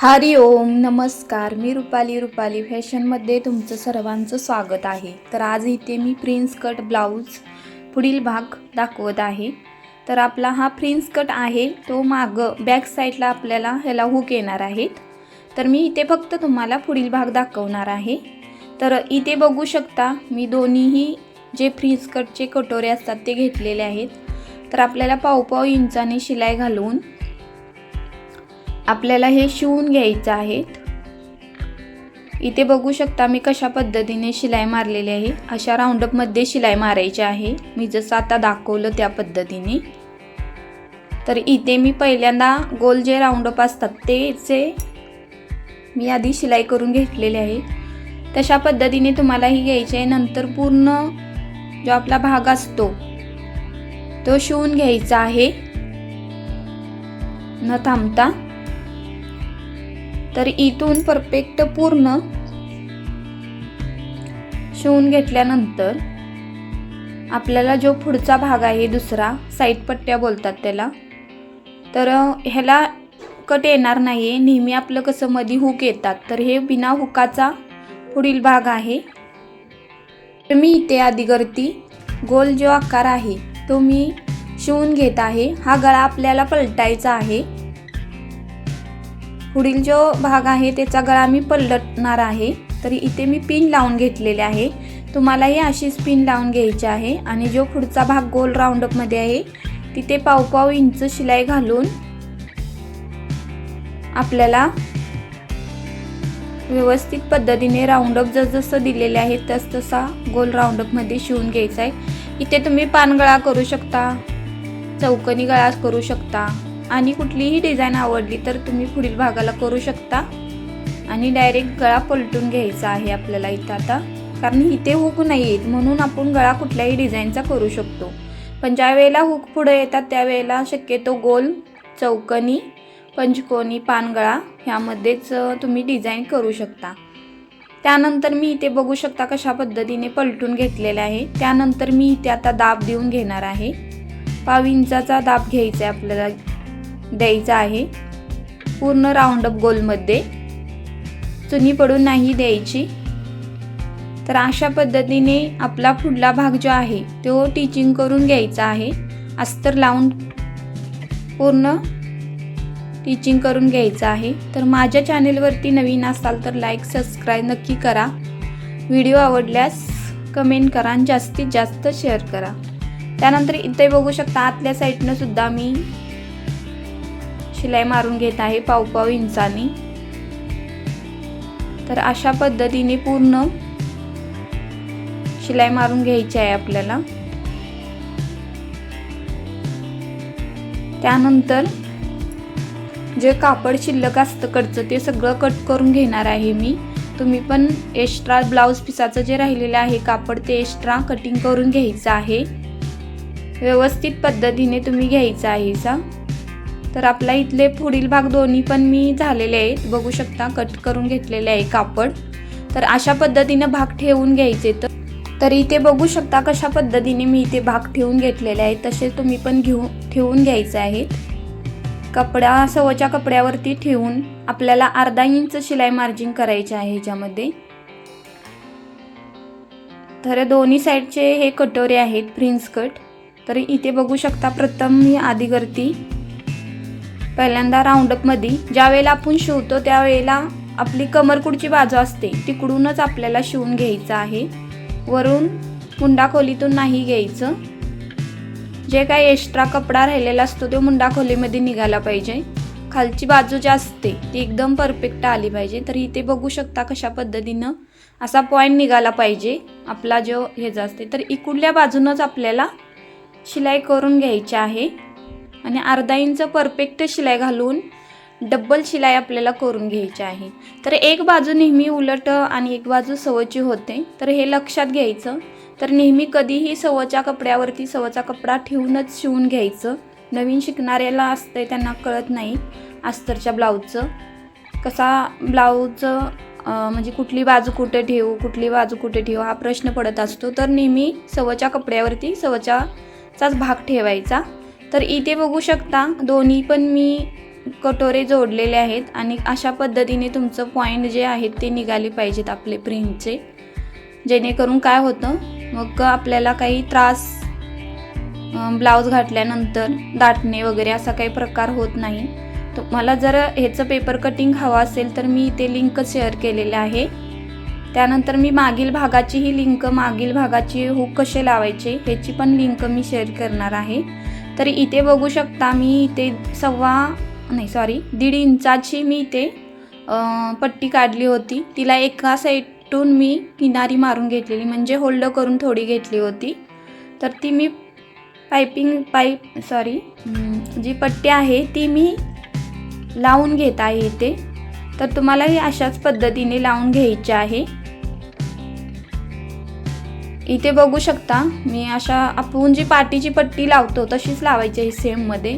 हरि ओम नमस्कार. मी रुपाली रुपाली फॅशनमध्ये तुमचं सर्वांचं स्वागत आहे. तर आज इथे मी प्रिन्स कट ब्लाऊज पुढील भाग दाखवत आहे. तर आपला हा प्रिन्स कट आहे तो मागं बॅक साईडला आपल्याला ह्याला हुक येणार आहेत. तर मी इथे फक्त तुम्हाला पुढील भाग दाखवणार आहे. तर इथे बघू शकता मी दोन्हीही जे फ्रीज कटचे कटोरे असतात ते घेतलेले आहेत. तर आपल्याला पावपाव इंचाने शिलाई घालून आपल्याला हे शिवून घ्यायचं आहे. इथे बघू शकता मी कशा पद्धतीने शिलाई मारलेली आहे. अशा राऊंडअपमध्ये शिलाई मारायची आहे. मी जसं आता दाखवलं त्या पद्धतीने. तर इथे मी पहिल्यांदा गोल जे राऊंडअप असतात तेचे मी आधी शिलाई करून घेतलेले आहे. तशा पद्धतीने तुम्हालाही घ्यायचे आहे. नंतर पूर्ण जो आपला भाग असतो तो शिवून घ्यायचा आहे. न थांबता तर इथून परफेक्ट पूर्ण शिवून घेतल्यानंतर आपल्याला जो पुढचा भाग आहे दुसरा साईड पट्ट्या बोलतात त्याला. तर ह्याला कट येणार नाही आहे नेहमी आपलं कसं मधी हुक येतात. तर हे बिना हुकाचा पुढील भाग आहे. तर मी इथे आधीगरती गोल जो आकार आहे तो मी शिवून घेत आहे. हा गळा आपल्याला पलटायचा आहे. पुढील जो भाग आहे त्याचा गळा मी पलटणार आहे. तरी इथे मी पिन लावून घेतलेले आहे. तुम्हालाही अशीच पिन लावून घ्यायची आहे. आणि जो पुढचा भाग गोल राऊंडअपमध्ये आहे तिथे पावपाव इंच शिलाई घालून आपल्याला व्यवस्थित पद्धतीने राऊंडअप जसजसं दिलेले आहे तस तसा गोल राऊंडअपमध्ये शिवून घ्यायचा आहे. इथे तुम्ही पानगळा करू शकता चौकनी गळा करू शकता. आणि कुठलीही डिझाईन आवडली तर तुम्ही पुढील भागाला करू शकता. आणि डायरेक्ट गळा पलटून घ्यायचा आहे आपल्याला इथं आता. कारण इथे हुक नाही येत म्हणून आपण गळा कुठल्याही डिझाईनचा करू शकतो. पण ज्या वेळेला हुक पुढे येतात त्यावेळेला शक्यतो गोल चौकनी पंचकोनी पानगळा ह्यामध्येच तुम्ही डिझाईन करू शकता. त्यानंतर मी इथे बघू शकता कशा पद्धतीने पलटून घेतलेले आहे. त्यानंतर मी इथे आता दाब देऊन घेणार आहे. पाव इंचाचा दाब घ्यायचा आहे आपल्याला. द्यायचा आहे. पूर्ण राऊंडअप गोलमध्ये चुनी पडून नाही द्यायची. तर अशा पद्धतीने आपला पुढला भाग जो आहे तो टीचिंग करून घ्यायचा आहे. अस्तर लावून पूर्ण टीचिंग करून घ्यायचं आहे. तर माझ्या चॅनेलवरती नवीन असाल तर लाईक सबस्क्राईब नक्की करा. व्हिडिओ आवडल्यास कमेंट करा आणि जास्तीत जास्त शेअर करा. त्यानंतर इथे बघू शकता आतल्या साईडनं सुद्धा मी शिलाई मारून घेत आहे पावपाव इंचाने. तर अशा पद्धतीने पूर्ण शिलाई मारून घ्यायची आहे आपल्याला. त्यानंतर जे कापड शिल्लक असतं कडचं ते सगळं कट करून घेणार आहे मी. तुम्ही पण एक्स्ट्रा ब्लाऊज पिसाचं जे राहिलेलं आहे कापड ते एक्स्ट्रा कटिंग करून घ्यायचं आहे. व्यवस्थित पद्धतीने तुम्ही घ्यायचं आहे सा तर आपला इथले पुढील भाग दोन्ही पण मी झालेले आहेत. बघू शकता कट करून घेतलेले आहे कापड. तर अशा पद्धतीनं भाग ठेवून घ्यायचे तर तर इथे बघू शकता कशा पद्धतीने मी इथे भाग ठेवून घेतलेले आहेत तसे तुम्ही पण घेऊ ठेवून घ्यायचे आहेत. कपड्या सवच्या कपड्यावरती ठेवून आपल्याला अर्धा इंच शिलाई मार्जिन करायचे आहे ह्याच्यामध्ये. तर दोन्ही साईडचे हे कटोरे आहेत प्रिन्स कट. तर इथे बघू शकता प्रथम मी आधी करती पहिल्यांदा राऊंडअपमध्ये ज्या वेळेला आपण शिवतो त्यावेळेला आपली कमरकुडची बाजू असते. तिकडूनच आपल्याला शिवून घ्यायचं आहे. वरून मुंडा खोलीतून नाही घ्यायचं. जे काही एक्स्ट्रा कपडा राहिलेला असतो तो मुंडा खोलीमध्ये निघाला पाहिजे. खालची बाजू जी असते ती एकदम परफेक्ट आली पाहिजे. तर इथे बघू शकता कशा पद्धतीनं असा पॉईंट निघाला पाहिजे. आपला जो ह्याचा असते तर इकडल्या बाजूनच आपल्याला शिलाई करून घ्यायची आहे. आणि अर्धा इंच परफेक्ट शिलाई घालून डब्बल शिलाई आपल्याला करून घ्यायची आहे. तर एक बाजू नेहमी उलट आणि एक बाजू सवची होते. तर हे लक्षात घ्यायचं. तर नेहमी कधीही सवच्या कपड्यावरती सवचा कपडा ठेवूनच शिवून घ्यायचं. नवीन शिकणाऱ्याला असतंय त्यांना कळत नाही अस्तरच्या ब्लाऊजचं. कसा ब्लाऊज म्हणजे कुठली बाजू कुठे ठेवू कुठली बाजू कुठे ठेवू हा प्रश्न पडत असतो. तर नेहमी सवच्या कपड्यावरती सवच्याचाच भाग ठेवायचा. तर इथे बघू शकता दोन्ही पण मी कटोरे जोडलेले आहेत आणि अशा पद्धतीने तुमचं पॉईंट जे आहेत ते निघाले पाहिजेत आपले प्रिंटचे जेणेकरून काय होतं मग आपल्याला काही त्रास ब्लाऊज घातल्यानंतर दाटणे वगैरे असा काही प्रकार होत नाही. तुम्हाला जर ह्याचं पेपर कटिंग हवं असेल तर मी इथे लिंक शेअर केलेले आहे. त्यानंतर मी मागील भागाची ही लिंक मागील भागाची हुक कसे लावायचे ह्याची पण लिंक मी शेअर करणार आहे. तर इथे बघू शकता मी इथे सव्वा नाही सॉरी दीड इंचाची मी इथे पट्टी काढली होती. तिला एका साईडून मी किनारी मारून घेतलेली म्हणजे होल्ड करून थोडी घेतली होती. तर ती मी पायपिंग पाईप सॉरी जी पट्टी आहे ती मी लावून घेत आहे इथे. तर तुम्हालाही अशाच पद्धतीने लावून घ्यायची आहे. इथे बघू शकता मी अशा आपण जी पाटीची पट्टी लावतो तशीच लावायची आहे सेममध्ये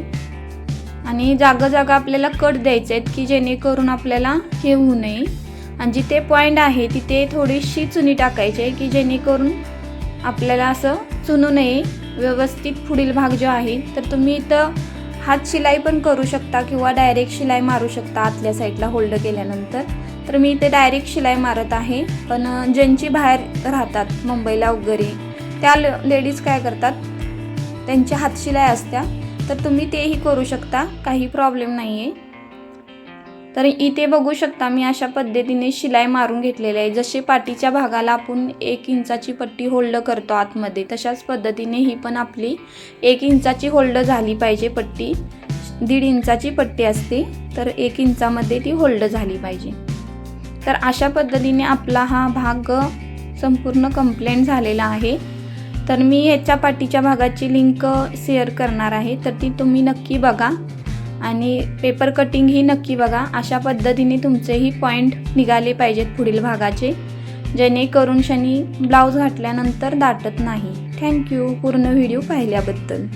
आणि जागा जागा आपल्याला कट द्यायचे आहेत की जेणेकरून आपल्याला हे होऊ नये. आणि जिथे पॉईंट आहे तिथे थोडीशी चुनी टाकायची आहे की जेणेकरून आपल्याला असं चुनू नये. व्यवस्थित पुढील भाग जो आहे तर तुम्ही इथं हात शिलाई पण करू शकता किंवा डायरेक्ट शिलाई मारू शकता आतल्या साईडला होल्ड केल्यानंतर. तर मी इथे डायरेक्ट शिलाई मारत आहे. पण ज्यांची बाहेर राहतात मुंबईला वगैरे त्या लेडीज काय करतात? त्यांची हातशिलाई असत्या. तर तुम्ही तेही करू शकता. काही प्रॉब्लेम नाही आहे तर इथे बघू शकता मी अशा पद्धतीने शिलाई मारून घेतलेली आहे. जसे पाठीच्या भागाला आपण एक इंचाची पट्टी होल्ड करतो आतमध्ये तशाच पद्धतीने ही पण आपली एक इंचाची होल्ड झाली पाहिजे पट्टी. दीड इंचाची पट्टी असते तर एक इंचामध्ये ती होल्ड झाली पाहिजे. तर अशा पद्धतीने आपला हा भाग संपूर्ण कंप्लेंट झालेला आहे. तर मी ह्याच्या पाठीच्या भागाची लिंक शेअर करणार आहे. तर ती तुम्ही नक्की बघा आणि पेपर कटिंग ही नक्की बघा. अशा पद्धतीने तुमचेही पॉईंट निघाले पाहिजेत पुढील भागाचे जेणेकरून शनी ब्लाऊज घातल्यानंतर दाटत नाही. थँक्यू पूर्ण व्हिडिओ पाहिल्याबद्दल.